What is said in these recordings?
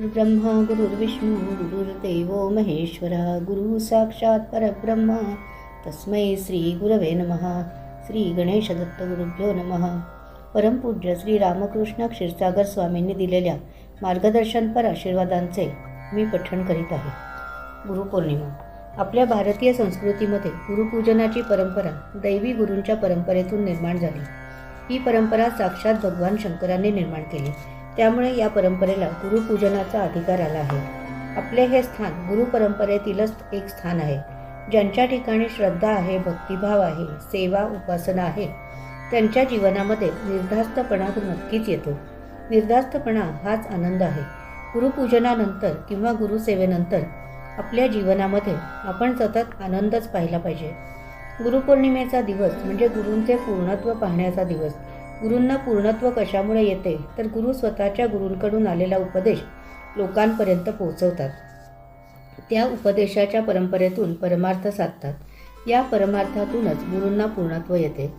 ब्रह्मा गुरुर्विष्णू गुरुर्देव महेश्वरा गुरु साक्षात परब्रह्म. तस्मै श्री गुरवे नमः. श्री गणेश दत्त गुरुभ्यो नमः. परमपूज्य श्री रामकृष्ण क्षीरसागर स्वामींनी दिलेल्या मार्गदर्शनपर आशीर्वादांचे मी पठण करीत आहे. गुरुपौर्णिमा. आपल्या भारतीय संस्कृतीमध्ये गुरुपूजनाची परंपरा दैवी गुरूंच्या परंपरेतून निर्माण झाली. ही परंपरा साक्षात भगवान शंकरांनी निर्माण केली. त्यामुळे या परंपरेला गुरुपूजनाचा अधिकार आला आहे. आपले हे स्थान गुरु परंपरेतीलच एक स्थान आहे. ज्यांच्या ठिकाणी श्रद्धा आहे भक्तिभाव आहे सेवा उपासना आहे त्यांच्या जीवनामध्ये निर्धास्तपणा नक्कीच येतो. निर्धास्तपणा हाच आनंद आहे. गुरुपूजनानंतर किंवा गुरुसेवेनंतर आपल्या जीवनामध्ये आपण सतत आनंदच पाहिला पाहिजे. गुरुपौर्णिमेचा दिवस म्हणजे गुरूंचे पूर्णत्व पाहण्याचा दिवस. गुरूंना पूर्णत्व कशामुळे येते तर गुरु स्वतःच्या गुरूंकडून आलेला उपदेश लोकांपर्यंत पोहोचवतात. त्या उपदेशाच्या परंपरेतून परमार्थ साधतात. या परमार्थातूनच गुरूंना पूर्णत्व येते.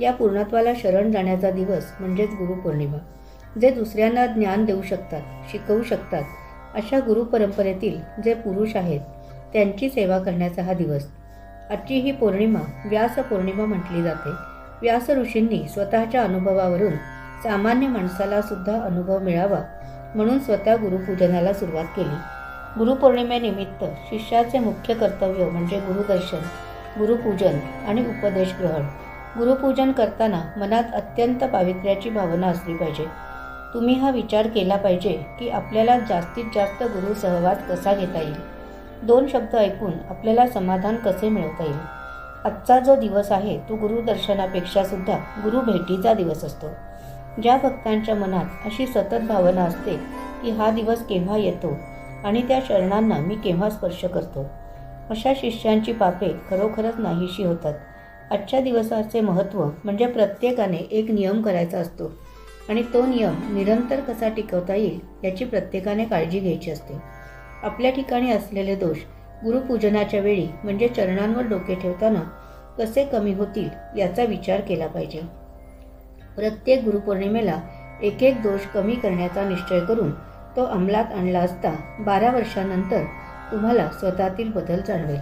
या पूर्णत्वाला शरण जाण्याचा दिवस म्हणजेच गुरुपौर्णिमा जे दुसऱ्यांना ज्ञान देऊ शकतात शिकवू शकतात अशा गुरु परंपरेतील जे पुरुष आहेत त्यांची सेवा करण्याचा हा दिवस. आजची ही पौर्णिमा व्यास पौर्णिमा म्हटली जाते. व्यास ऋषींनी स्वतःच्या अनुभवावरून सामान्य माणसाला सुद्धा अनुभव मिळावा म्हणून स्वतः गुरुपूजनाला सुरुवात केली. गुरुपौर्णिमेनिमित्त शिष्याचे मुख्य कर्तव्य म्हणजे गुरुदर्शन गुरुपूजन आणि उपदेश ग्रहण. गुरुपूजन करताना मनात अत्यंत पावित्र्याची भावना असली पाहिजे. तुम्ही हा विचार केला पाहिजे की आपल्याला जास्तीत जास्त गुरु सहवाद कसा घेता येईल? दोन शब्द ऐकून आपल्याला समाधान कसे मिळवता येईल? आजचा जो दिवस आहे तो गुरुदर्शनापेक्षा सुद्धा गुरु भेटीचा दिवस असतो. ज्या भक्तांच्या मनात अशी सतत भावना असते की हा दिवस केव्हा येतो आणि त्या शरणांना मी केव्हा स्पर्श करतो? अशा शिष्यांची पापे खरोखरच नाहीशी होतात. आजच्या दिवसाचे महत्त्व म्हणजे प्रत्येकाने एक नियम करायचा असतो आणि तो नियम निरंतर कसा टिकवता येईल याची प्रत्येकाने काळजी घ्यायची असते. आपल्या ठिकाणी असलेले दोष गुरुपूजनाच्या वेळी म्हणजे चरणांवर डोके ठेवताना कसे कमी होतील याचा विचार केला पाहिजे. प्रत्येक गुरुपौर्णिमेला एक एक दोष कमी करण्याचा निश्चय करून तो अंमलात आणला असता बारा वर्षानंतर तुम्हाला स्वतःतील बदल जाणवेल.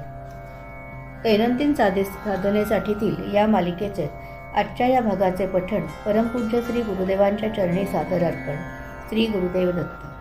दैनंदिन साधे साधनेसाठीतील या मालिकेचे आजच्या या भागाचे पठण परमपूज्य श्री गुरुदेवांच्या चरणी सादर अर्पण. श्री गुरुदेव दत्त.